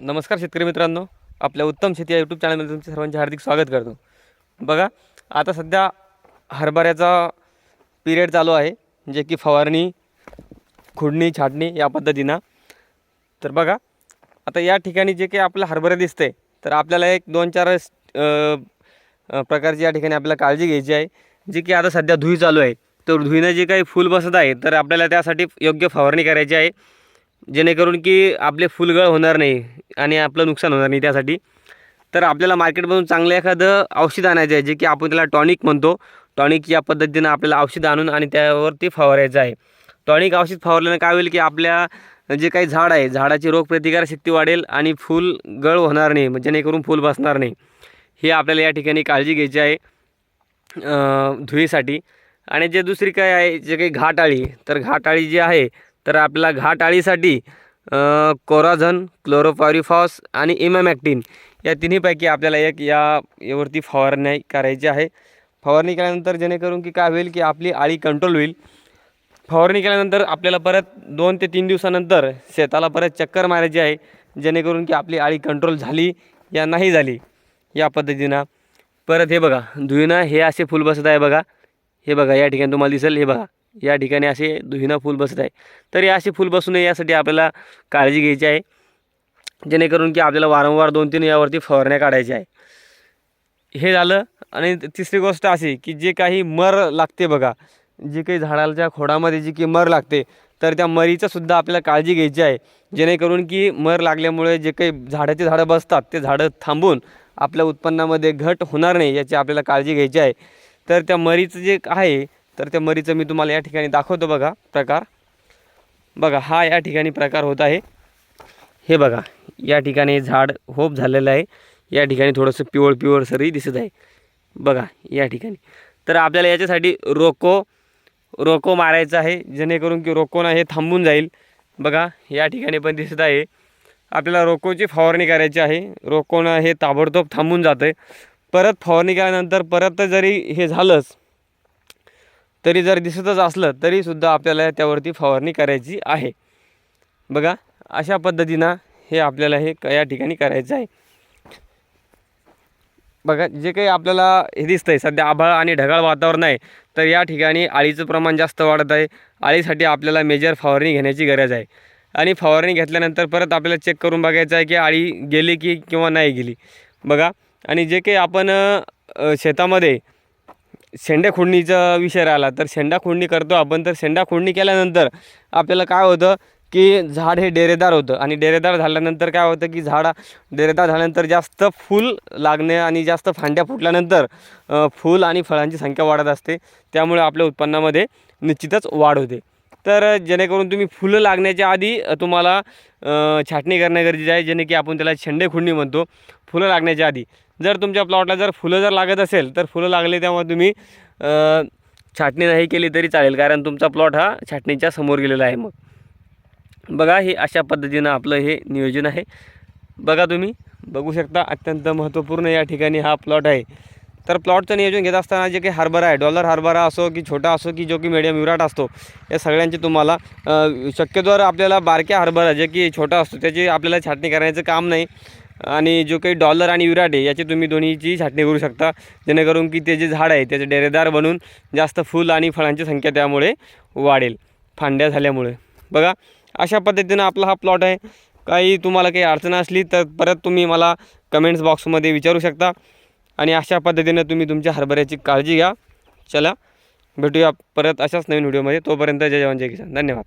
नमस्कार शेतकरी मित्रांनो. आपल्या उत्तम शेती या यूट्यूब चॅनलमध्ये तुमचे सर्वांचे हार्दिक स्वागत करतो. बघा आता सध्या हरभऱ्याचा पिरियड चालू आहे जे की फवारणी खुडणी छाटणी या पद्धतीनं. तर बघा आता या ठिकाणी जे काही आपलं हरभरा दिसतंय तर आपल्याला एक दोन चार प्रकारची या ठिकाणी आपल्याला काळजी घ्यायची आहे. जी की आता सध्या धुई चालू आहे. तर धुईनं जे काही फूल बसत आहे तर आपल्याला त्यासाठी योग्य फवारणी करायची आहे. जेणेकरून की आपले फुलगळ होणार नाही आणि आपलं नुकसान होणार नाही त्यासाठी. तर आपल्याला मार्केटमधून चांगलं एखादं औषध आणायचं आहे जे की आपण त्याला टॉनिक म्हणतो. टॉनिक या पद्धतीनं आपल्याला औषध आणून आणि त्यावरती फवारायचं आहे. टॉनिक औषध फवारल्यानं काय होईल की आपल्या जे काही झाड आहे झाडाची रोगप्रतिकारशक्ती वाढेल आणि फुल गळ होणार नाही म्हणजे जेणेकरून फुल बसणार नाही. हे आपल्याला या ठिकाणी काळजी घ्यायची आहे धुळीसाठी. आणि जे दुसरी काय आहे जे काही घाटाळी तर घाटाळी जी आहे तर आपल्याला घाटाळीसाठी कोराझन क्लोरोफॉरिफॉस आणि इमॅमॅक्टिन या तिन्हीपैकी आपल्याला एक या यावरती फवारणी करायची आहे. फवारणी केल्यानंतर जेणेकरून की काय होईल की आपली आळी कंट्रोल होईल. फवारणी केल्यानंतर आपल्याला परत दोन ते तीन दिवसानंतर शेताला परत चक्कर मारायची आहे जेणेकरून की आपली आळी कंट्रोल झाली या नाही झाली या पद्धतीनं. परत हे बघा धुईनं हे असे फुल बसत आहे बघा. हे बघा या ठिकाणी तुम्हाला दिसेल हे बघा. या ठिकाणी असे दुहिना फुल बसत आहे. तर हे असे फुल बसू नये यासाठी आपल्याला काळजी घ्यायची आहे. जेणेकरून की आपल्याला वारंवार दोन तीन यावरती फवारण्या काढायच्या आहे. हे झालं आणि तिसरी गोष्ट अशी की जे काही मर लागते बघा जे काही झाडाच्या खोडामध्ये जी काही मर लागते तर त्या मरीचंसुद्धा आपल्याला काळजी घ्यायची आहे. जेणेकरून की मर लागल्यामुळे जे काही झाडाचे झाडं बसतात ते झाडं थांबून आपल्या उत्पन्नामध्ये घट होणार नाही याची आपल्याला काळजी घ्यायची आहे. तर त्या मरीचं जे आहे तर त्या मरीचं मी तुम्हाला या ठिकाणी दाखवतो बघा प्रकार. बघा हा या ठिकाणी प्रकार होत आहे. हे बघा या ठिकाणी झाड होप झालेलं आहे. या ठिकाणी थोडंसं पिवळ पिवळसरही दिसत आहे. बघा या ठिकाणी. तर आपल्याला याच्यासाठी रोको रोको मारायचं आहे जेणेकरून की रोकोनं हे थांबून जाईल. बघा या ठिकाणी पण दिसत आहे. आपल्याला रोकोची फवारणी करायची आहे. रोकोनं हे ताबडतोब थांबून जातं आहे परत फवारणी केल्यानंतर परत जरी हे झालंच तरी जर दिसतच असलं तरीसुद्धा आपल्याला त्यावरती फवारणी करायची आहे. बघा अशा पद्धतीनं हे आपल्याला हे क- या ठिकाणी करायचं आहे. बघा जे काही आपल्याला हे दिसतं आहे सध्या आभाळ आणि ढगाळ वातावरण आहे तर या ठिकाणी आळीचं प्रमाण जास्त वाढत आहे. आळीसाठी आपल्याला मेजर फवारणी घेण्याची गरज आहे. आणि फवारणी घेतल्यानंतर परत आपल्याला चेक करून बघायचं आहे की आळी गेली की किंवा नाही गेली. बघा आणि जे काही आपण शेतामध्ये शेंड्या खोडणीचा विषय राहिला तर शेंडा खोडणी करतो आपण. तर शेंडा खोडणी केल्यानंतर आपल्याला काय होतं की झाड हे डेरेदार होतं आणि डेरेदार झाल्यानंतर काय होतं की झाड डेरेदार झाल्यानंतर जास्त फूल लागणे आणि जास्त फांद्या फुटल्यानंतर फूल आणि फळांची संख्या वाढत असते. त्यामुळे आपल्या उत्पन्नामध्ये निश्चितच वाढ होते. तर जेणेकरून तुम्ही फुलं लागण्याच्या आधी तुम्हाला छाटणी करणे गरजेचं आहे. जेणे की आपण त्याला छंडे खुडणी म्हणतो. फुलं लागण्याच्या आधी. जर तुमच्या प्लॉटला जर फुलं जर लागत असेल तर फुलं लागले तेव्हा तुम्ही छाटणी नाही केली तरी चालेल कारण तुमचा प्लॉट हा छाटणीच्या समोर गेलेला आहे मग. बघा हे अशा पद्धतीनं आपलं हे नियोजन आहे. बघा तुम्ही बघू शकता अत्यंत महत्त्वपूर्ण या ठिकाणी हा प्लॉट आहे. तर प्लॉटचं नियोजन घेत असताना जे काही हरभरा आहे डॉलर हरभरा असो की छोटा असो की जो की मीडियम विराट असतो या सगळ्यांचे तुम्हाला शक्यतोवर आपल्याला बारक्या हरभरा जे की छोटा असतो त्याची आपल्याला छाटणी करायचं काम नाही आणि जो काही डॉलर आणि विराट आहे याची तुम्ही दोन्हीची छाटणी करू शकता. जेणेकरून की ते जे झाड आहे त्याचे डेरेदार बनून जास्त फूल आणि फळांची संख्या त्यामुळे वाढेल फांद्या झाल्यामुळे. बघा अशा पद्धतीनं आपला हा प्लॉट आहे. काही तुम्हाला काही अडचण असली तर परत तुम्ही मला कमेंट्स बॉक्समध्ये विचारू शकता. आणि अशा पद्धतीनं तुम्ही तुमच्या हरभऱ्याची काळजी घ्या. चला भेटूया परत अशाच नवीन व्हिडिओमध्ये तोपर्यंत जय जवान जय किसान. धन्यवाद.